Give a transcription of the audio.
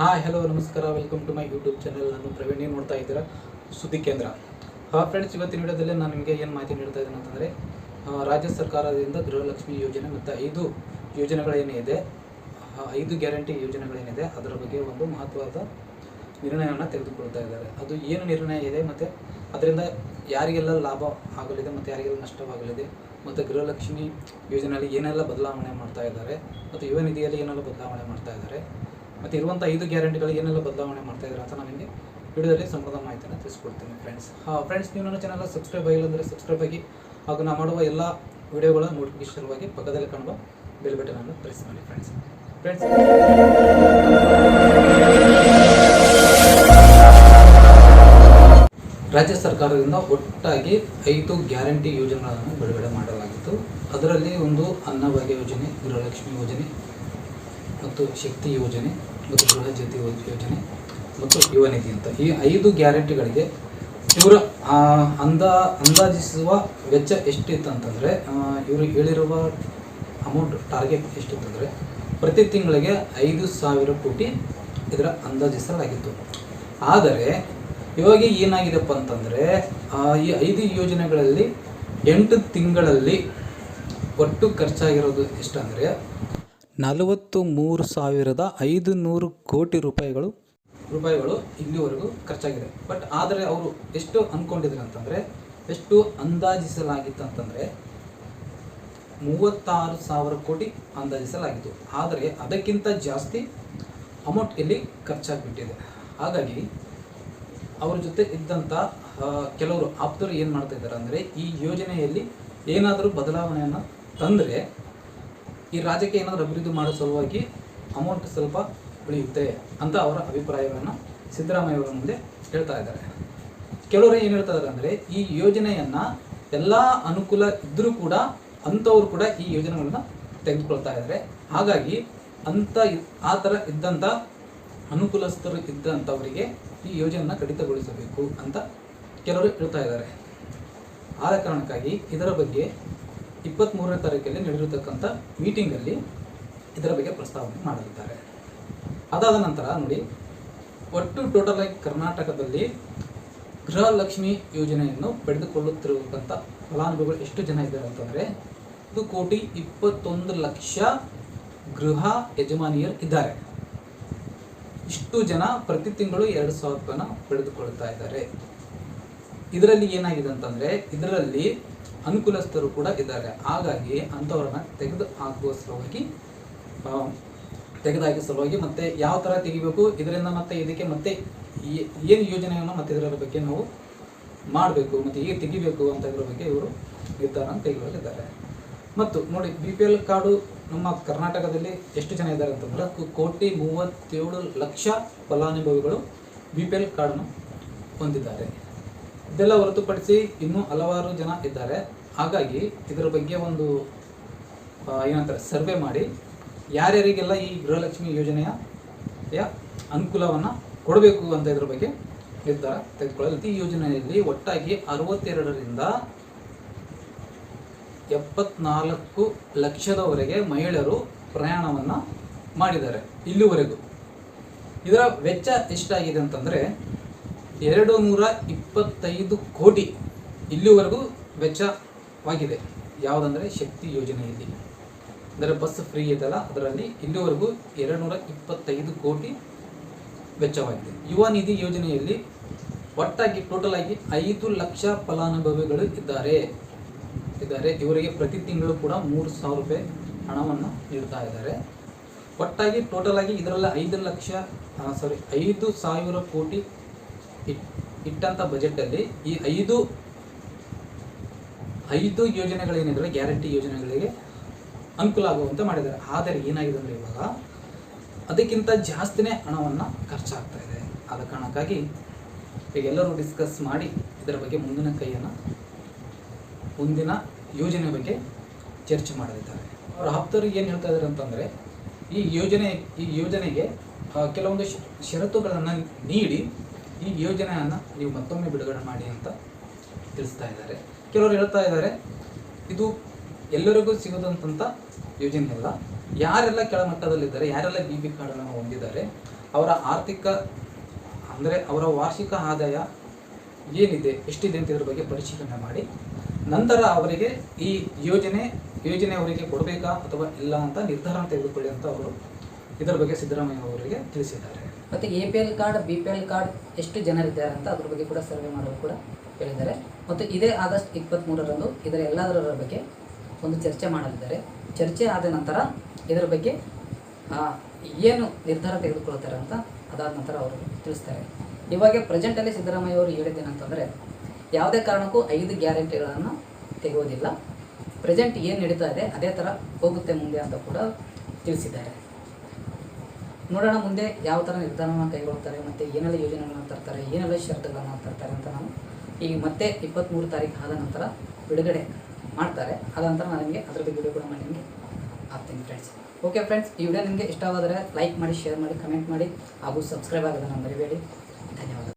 Hi hello ನಮಸ್ಕಾರ. Welcome to my YouTube channel ನಾನು ಪ್ರವೀಣ್. ಏನು ನೋಡ್ತಾ ಇದ್ದೀರಾ? ಸುದ್ದಿ ಕೇಂದ್ರ. ಹಾಂ ಫ್ರೆಂಡ್ಸ್ ಇವತ್ತಿನ ವಿಡಿಯೋದಲ್ಲಿ ನಾನು ನಿಮಗೆ ಏನು ಮಾಹಿತಿ ನೀಡ್ತಾ ಇದ್ದೀನಿ ಅಂತಂದರೆ ರಾಜ್ಯ ಸರ್ಕಾರದಿಂದ ಗೃಹಲಕ್ಷ್ಮಿ ಯೋಜನೆ ಮತ್ತು ಐದು ಯೋಜನೆಗಳೇನಿದೆ ಐದು ಗ್ಯಾರಂಟಿ ಯೋಜನೆಗಳೇನಿದೆ, ಅದರ ಬಗ್ಗೆ ಒಂದು ಮಹತ್ವದ ನಿರ್ಣಯವನ್ನು ತೆಗೆದುಕೊಳ್ತಾ ಇದ್ದಾರೆ. ಅದು ಏನು ನಿರ್ಣಯ ಇದೆ ಮತ್ತು ಅದರಿಂದ ಯಾರಿಗೆಲ್ಲ ಲಾಭ ಆಗಲಿದೆ ಮತ್ತು ಯಾರಿಗೆಲ್ಲ ನಷ್ಟವಾಗಲಿದೆ, ಮತ್ತು ಗೃಹಲಕ್ಷ್ಮಿ ಯೋಜನೆಯಲ್ಲಿ ಏನೆಲ್ಲ ಬದಲಾವಣೆ ಮಾಡ್ತಾ ಇದ್ದಾರೆ, ಮತ್ತು ಯುವ ನಿಧಿಯಲ್ಲಿ ಏನೆಲ್ಲ ಬದಲಾವಣೆ ಮಾಡ್ತಾ ಇದ್ದಾರೆ ಮತ್ತು ಇರುವಂಥ ಐದು ಗ್ಯಾರಂಟಿಗಳು ಏನೆಲ್ಲ ಬದಲಾವಣೆ ಮಾಡ್ತಾ ಇದ್ದಾರೆ ಅಂತ ನಾನು ನಿಮಗೆ ವಿಡಿಯೋದಲ್ಲಿ ಸಂಪೂರ್ಣ ಮಾಹಿತಿಯನ್ನು ತಿಳಿಸ್ಕೊಡ್ತೀನಿ ಫ್ರೆಂಡ್ಸ್ ಹಾಂ ಫ್ರೆಂಡ್ಸ್ ನೀವು ನನ್ನ ಚಾನಲ್ ಸಬ್ಸ್ಕ್ರೈಬ್ ಆಗಿಲ್ಲ ಅಂದರೆ ಸಬ್ಸ್ಕ್ರೈಬ್ ಆಗಿ ಹಾಗೂ ನಾನು ಮಾಡುವ ಎಲ್ಲ ವಿಡಿಯೋಗಳ ನೋಟಿಫಿಕೇಶನ್ವಾಗಿ ಪಕ್ಕದಲ್ಲಿ ಕಾಣುವ ಬೆಲ್ ಬಟನನ್ನು ಪ್ರೆಸ್ ಮಾಡಿ ಫ್ರೆಂಡ್ಸ್ ಫ್ರೆಂಡ್ಸ್ ರಾಜ್ಯ ಸರ್ಕಾರದಿಂದ ಒಟ್ಟಾಗಿ ಐದು ಗ್ಯಾರಂಟಿ ಯೋಜನೆಗಳನ್ನು ಬಿಡುಗಡೆ ಮಾಡಲಾಗಿತ್ತು. ಅದರಲ್ಲಿ ಒಂದು ಅನ್ನಭಾಗ್ಯ ಯೋಜನೆ, ಗೃಹಲಕ್ಷ್ಮಿ ಯೋಜನೆ ಮತ್ತು ಶಕ್ತಿ ಯೋಜನೆ ಮತ್ತು ಗೃಹ ಜ್ಯೋತಿ ಯೋಜನೆ ಮತ್ತು ಯುವ ಅಂತ. ಈ ಐದು ಗ್ಯಾರಂಟಿಗಳಿಗೆ ಇವರ ಅಂದ, ಅಂದಾಜಿಸುವ ವೆಚ್ಚ ಎಷ್ಟಿತ್ತು ಅಂತಂದರೆ ಇವರು ಹೇಳಿರುವ ಅಮೌಂಟ್ ಟಾರ್ಗೆಟ್ ಎಷ್ಟಿತ್ತಂದರೆ, ಪ್ರತಿ ತಿಂಗಳಿಗೆ ಐದು ಸಾವಿರ ಕೋಟಿ ಇದರ ಅಂದಾಜಿಸಲಾಗಿತ್ತು. ಆದರೆ, ಇವಾಗ ಏನಾಗಿದೆಪ್ಪ ಅಂತಂದರೆ ಈ ಐದು ಯೋಜನೆಗಳಲ್ಲಿ ಎಂಟು ತಿಂಗಳಲ್ಲಿ ಒಟ್ಟು ಖರ್ಚಾಗಿರೋದು ಎಷ್ಟಂದರೆ ನಲವತ್ತು ಮೂರು ಸಾವಿರದ ಐದು ನೂರು ಕೋಟಿ ರೂಪಾಯಿಗಳು ರೂಪಾಯಿಗಳು ಇಲ್ಲಿವರೆಗೂ ಖರ್ಚಾಗಿದೆ. ಬಟ್ ಆದರೆ ಅವರು ಎಷ್ಟು ಅಂದ್ಕೊಂಡಿದ್ರು ಅಂತಂದರೆ, ಎಷ್ಟು ಅಂದಾಜಿಸಲಾಗಿತ್ತು ಅಂತಂದರೆ, ಮೂವತ್ತಾರು ಸಾವಿರ ಕೋಟಿ ಅಂದಾಜಿಸಲಾಗಿತ್ತು. ಆದರೆ ಅದಕ್ಕಿಂತ ಜಾಸ್ತಿ ಅಮೌಂಟ್ ಇಲ್ಲಿ ಖರ್ಚಾಗಿಬಿಟ್ಟಿದೆ. ಹಾಗಾಗಿ ಅವ್ರ ಜೊತೆ ಇದ್ದಂಥ ಕೆಲವರು ಆಪ್ತರು ಏನು ಮಾಡ್ತಾ ಇದ್ದಾರೆ ಅಂದರೆ, ಈ ಯೋಜನೆಯಲ್ಲಿ ಏನಾದರೂ ಬದಲಾವಣೆಯನ್ನು ತಂದರೆ ಈ ರಾಜ್ಯಕ್ಕೆ ಏನಾದರೂ ಅಭಿವೃದ್ಧಿ ಮಾಡೋ ಸಲುವಾಗಿ ಅಮೌಂಟ್ ಸ್ವಲ್ಪ ಉಳಿಯುತ್ತೆ ಅಂತ ಅವರ ಅಭಿಪ್ರಾಯವನ್ನು ಸಿದ್ದರಾಮಯ್ಯ ಅವರ ಮುಂದೆ ಹೇಳ್ತಾ ಇದ್ದಾರೆ. ಕೆಲವರು ಏನು ಹೇಳ್ತಾ ಇದ್ದಾರೆ ಅಂದರೆ, ಈ ಯೋಜನೆಯನ್ನು ಎಲ್ಲ ಅನುಕೂಲ ಇದ್ದರೂ ಕೂಡ ಅಂಥವ್ರು ಕೂಡ ಈ ಯೋಜನೆಗಳನ್ನು ತೆಗೆದುಕೊಳ್ತಾ ಇದ್ದಾರೆ. ಹಾಗಾಗಿ ಅಂಥ ಆ ಥರ ಇದ್ದಂಥ ಅನುಕೂಲಸ್ಥರು ಇದ್ದಂಥವರಿಗೆ ಈ ಯೋಜನೆಯನ್ನು ಕಡಿತಗೊಳಿಸಬೇಕು ಅಂತ ಕೆಲವರು ಹೇಳ್ತಾ ಇದ್ದಾರೆ. ಆದ ಕಾರಣಕ್ಕಾಗಿ ಇದರ ಬಗ್ಗೆ ಇಪ್ಪತ್ತ್ಮೂರನೇ ತಾರೀಕಲ್ಲಿ ನಡೆದಿರತಕ್ಕಂಥ ಮೀಟಿಂಗಲ್ಲಿ ಇದರ ಬಗ್ಗೆ ಪ್ರಸ್ತಾವನೆ ಮಾಡಲಿದ್ದಾರೆ. ಅದಾದ ನಂತರ ನೋಡಿ, ಒಟ್ಟು ಟೋಟಲ್ ಆಗಿ ಕರ್ನಾಟಕದಲ್ಲಿ ಗೃಹಲಕ್ಷ್ಮಿ ಯೋಜನೆಯನ್ನು ಪಡೆದುಕೊಳ್ಳುತ್ತಿರುವಂಥ ಫಲಾನುಭವಿಗಳು ಎಷ್ಟು ಜನ ಇದ್ದಾರೆ ಅಂತಂದರೆ ಇದು ಕೋಟಿ ಇಪ್ಪತ್ತೊಂದು ಲಕ್ಷ ಗೃಹ ಯಜಮಾನಿಯರು ಇದ್ದಾರೆ. ಇಷ್ಟು ಜನ ಪ್ರತಿ ತಿಂಗಳು ಎರಡು ಸಾವಿರ ರೂಪಾಯಿನ ಪಡೆದುಕೊಳ್ತಾ ಇದ್ದಾರೆ. ಇದರಲ್ಲಿ ಏನಾಗಿದೆ ಅಂತಂದರೆ, ಇದರಲ್ಲಿ ಅನುಕೂಲಸ್ಥರು ಕೂಡ ಇದ್ದಾರೆ. ಹಾಗಾಗಿ ಅಂಥವ್ರನ್ನ ತೆಗೆದು ಹಾಕುವ ಸಲುವಾಗಿ ತೆಗೆದಾಕಿ ಸಲುವಾಗಿ ಮತ್ತೆ ಯಾವ ಥರ ತೆಗಿಬೇಕು, ಇದರಿಂದ ಮತ್ತೆ ಇದಕ್ಕೆ ಮತ್ತೆ ಏನು ಯೋಜನೆಯನ್ನು ಮತ್ತೆ ಇದರ ಬಗ್ಗೆ ನಾವು ಮಾಡಬೇಕು, ಮತ್ತು ಹೇಗೆ ತೆಗಿಬೇಕು ಅಂತ ಇದರ ಬಗ್ಗೆ ಇವರು ನಿರ್ಧಾರ ತೆಗೆದುಕೊಂಡಿದ್ದಾರೆ ಮತ್ತು ನೋಡಿ ಬಿ ಪಿ ಎಲ್ ಕಾರ್ಡು ನಮ್ಮ ಕರ್ನಾಟಕದಲ್ಲಿ ಎಷ್ಟು ಜನ ಇದ್ದಾರೆ ಅಂತಂದ್ರೆ ಕೋಟಿ ಮೂವತ್ತೇಳು ಲಕ್ಷ ಫಲಾನುಭವಿಗಳು ಬಿ ಪಿ ಎಲ್ ಕಾರ್ಡನ್ನು ಹೊಂದಿದ್ದಾರೆ. ಇದೆಲ್ಲ ಹೊರತುಪಡಿಸಿ ಇನ್ನೂ ಹಲವಾರು ಜನ ಇದ್ದಾರೆ. ಹಾಗಾಗಿ ಇದರ ಬಗ್ಗೆ ಒಂದು ಏನಂತಾರೆ, ಸರ್ವೆ ಮಾಡಿ. ಯಾರ್ಯಾರಿಗೆಲ್ಲ ಈ ಗೃಹಲಕ್ಷ್ಮಿ ಯೋಜನೆಯ ಅನುಕೂಲವನ್ನು ಕೊಡಬೇಕು ಅಂತ ಇದ್ರ ಬಗ್ಗೆ ನಿರ್ಧಾರ ತೆಗೆದುಕೊಳ್ಳಲು ಈ ಯೋಜನೆಯಲ್ಲಿ ಒಟ್ಟಾಗಿ ಅರವತ್ತೆರಡರಿಂದ ಎಪ್ಪತ್ನಾಲ್ಕು ಲಕ್ಷದವರೆಗೆ ಮಹಿಳೆಯರು ಪ್ರಯಾಣವನ್ನು ಮಾಡಿದ್ದಾರೆ ಇಲ್ಲಿವರೆಗೂ. ಇದರ ವೆಚ್ಚ ಎಷ್ಟಾಗಿದೆ ಅಂತಂದರೆ ಎರಡು ನೂರ ಇಪ್ಪತ್ತೈದು ಕೋಟಿ ಇಲ್ಲಿವರೆಗೂ ವೆಚ್ಚವಾಗಿದೆ. ಯಾವುದಂದರೆ ಶಕ್ತಿ ಯೋಜನೆಯಲ್ಲಿ. ಅಂದರೆ ಬಸ್ ಫ್ರೀ ಇದೆಲ್ಲ ಅದರಲ್ಲಿ ಇಲ್ಲಿವರೆಗೂ ಎರಡು ನೂರ ಇಪ್ಪತ್ತೈದು ಕೋಟಿ ವೆಚ್ಚವಾಗಿದೆ. ಯುವ ನಿಧಿ ಯೋಜನೆಯಲ್ಲಿ ಒಟ್ಟಾಗಿ ಟೋಟಲ್ ಆಗಿ ಐದು ಲಕ್ಷ ಫಲಾನುಭವಿಗಳು ಇದ್ದಾರೆ. ಇದ್ದಾರೆ. ಇವರಿಗೆ ಪ್ರತಿ ತಿಂಗಳು ಕೂಡ ಮೂರು ಸಾವಿರ ರೂಪಾಯಿ ಹಣವನ್ನು ನೀಡ್ತಾ ಇದ್ದಾರೆ. ಒಟ್ಟಾಗಿ ಟೋಟಲ್ ಆಗಿ ಇದರಲ್ಲಿ ಐದು ಲಕ್ಷ ಸಾರಿ ಐದು ಸಾವಿರ ಕೋಟಿ ಇಟ್ ಇಟ್ಟಂಥ ಬಜೆಟಲ್ಲಿ ಈ ಐದು ಐದು ಯೋಜನೆಗಳೇನಿದ್ರೆ ಗ್ಯಾರಂಟಿ ಯೋಜನೆಗಳಿಗೆ ಅನುಕೂಲ ಆಗುವಂತೆ ಮಾಡಿದ್ದಾರೆ. ಆದರೆ ಏನಾಗಿದೆ ಅಂದರೆ ಇವಾಗ ಅದಕ್ಕಿಂತ ಜಾಸ್ತಿನೇ ಹಣವನ್ನು ಖರ್ಚಾಗ್ತಾ ಇದೆ. ಆದ ಕಾರಣಕ್ಕಾಗಿ ಎಲ್ಲರೂ ಡಿಸ್ಕಸ್ ಮಾಡಿ ಇದರ ಬಗ್ಗೆ ಮುಂದಿನ ಕೈಯನ್ನು, ಮುಂದಿನ ಯೋಜನೆ ಬಗ್ಗೆ ಚರ್ಚೆ ಮಾಡಲಿದ್ದಾರೆ. ಅವರ ಆಪ್ತರು ಏನು ಹೇಳ್ತಾ ಇದ್ದಾರೆ ಅಂತಂದರೆ, ಈ ಯೋಜನೆ, ಈ ಯೋಜನೆಗೆ ಕೆಲವೊಂದು ಷರತ್ತುಗಳನ್ನು ನೀಡಿ ಈ ಯೋಜನೆಯನ್ನು ನೀವು ಮತ್ತೊಮ್ಮೆ ಬಿಡುಗಡೆ ಮಾಡಿ ಅಂತ ತಿಳಿಸ್ತಾ ಇದ್ದಾರೆ. ಕೆಲವರು ಹೇಳ್ತಾ ಇದ್ದಾರೆ, ಇದು ಎಲ್ಲರಿಗೂ ಸಿಗೋದಂತ ಯೋಜನೆ ಅಲ್ಲ. ಯಾರೆಲ್ಲ ಕೆಳಮಟ್ಟದಲ್ಲಿದ್ದಾರೆ, ಯಾರೆಲ್ಲ ಬಿ ಪಿ ಕಾರ್ಡನ್ನು ಹೊಂದಿದ್ದಾರೆ, ಅವರ ಆರ್ಥಿಕ, ಅಂದರೆ ಅವರ ವಾರ್ಷಿಕ ಆದಾಯ ಏನಿದೆ, ಎಷ್ಟಿದೆ ಅಂತ ಇದ್ರ ಬಗ್ಗೆ ಪರಿಶೀಲನೆ ಮಾಡಿ. ನಂತರ ಅವರಿಗೆ ಈ ಯೋಜನೆ ಯೋಜನೆ ಅವರಿಗೆ ಕೊಡಬೇಕಾ ಅಥವಾ ಇಲ್ಲ ಅಂತ ನಿರ್ಧಾರ ತೆಗೆದುಕೊಳ್ಳಿ ಅಂತ ಅವರು ಇದರ ಬಗ್ಗೆ ಸಿದ್ದರಾಮಯ್ಯ ಅವರಿಗೆ ತಿಳಿಸಿದ್ದಾರೆ. ಮತ್ತು A P L card B P L card ಎಷ್ಟು ಜನರಿದ್ದಾರೆ ಅಂತ ಅದ್ರ ಬಗ್ಗೆ ಕೂಡ ಸರ್ವೆ ಮಾಡಲು ಕೂಡ ಹೇಳಿದ್ದಾರೆ. ಮತ್ತು ಇದೇ ಆಗಸ್ಟ್ ಇಪ್ಪತ್ತ್ಮೂರರಂದು ಇದರ ಎಲ್ಲದರ ಬಗ್ಗೆ ಒಂದು ಚರ್ಚೆ ಮಾಡಲಿದ್ದಾರೆ. ಚರ್ಚೆ ಆದ ನಂತರ ಇದರ ಬಗ್ಗೆ ಏನು ನಿರ್ಧಾರ ತೆಗೆದುಕೊಳ್ತಾರೆ ಅಂತ ಅದಾದ ನಂತರ ಅವರು ತಿಳಿಸ್ತಾರೆ. ಇವಾಗ ಪ್ರೆಸೆಂಟಲ್ಲಿ ಸಿದ್ದರಾಮಯ್ಯ ಅವರು ಹೇಳಿದ್ದೇನಂತಂದರೆ ಯಾವುದೇ ಕಾರಣಕ್ಕೂ ಐದು ಗ್ಯಾರಂಟಿಗಳನ್ನು ತೆಗೆಯೋದಿಲ್ಲ. ಪ್ರೆಸೆಂಟ್ ಏನು ನಡೀತಾ ಇದೆ, ಅದೇ ಥರ ಹೋಗುತ್ತೆ ಮುಂದೆ ಅಂತ ಕೂಡ ತಿಳಿಸಿದ್ದಾರೆ. ನೋಡೋಣ ಮುಂದೆ ಯಾವ ಥರ ನಿರ್ಧಾರವನ್ನು ಕೈಗೊಳ್ತಾರೆ ಮತ್ತು ಏನೆಲ್ಲ ಯೋಜನೆಗಳನ್ನು ತರ್ತಾರೆ, ಏನೆಲ್ಲ ಷರತ್ತುಗಳನ್ನು ತರ್ತಾರೆ ಅಂತ ನಾನು ಈಗ ಮತ್ತೆ ಇಪ್ಪತ್ತ್ಮೂರು ತಾರೀಕು ಆದ ನಂತರ ಬಿಡುಗಡೆ ಮಾಡ್ತಾರೆ. ಆದ ನಂತರ ನಾನು ನಿಮಗೆ ಅದ್ರ ಬಗ್ಗೆ ವಿಡಿಯೋ ಕೂಡ ಮಾಡಿ ನಿಮಗೆ ಆಗ್ತೀನಿ ಫ್ರೆಂಡ್ಸ್ ಓಕೆ ಫ್ರೆಂಡ್ಸ್ ಈ ವಿಡಿಯೋ ನಿಮಗೆ ಇಷ್ಟವಾದರೆ ಲೈಕ್ ಮಾಡಿ ಶೇರ್ ಮಾಡಿ ಕಮೆಂಟ್ ಮಾಡಿ ಹಾಗೂ ಸಬ್ಸ್ಕ್ರೈಬ್ ಆಗೋದನ್ನು ಮರಿಬೇಡಿ. ಧನ್ಯವಾದ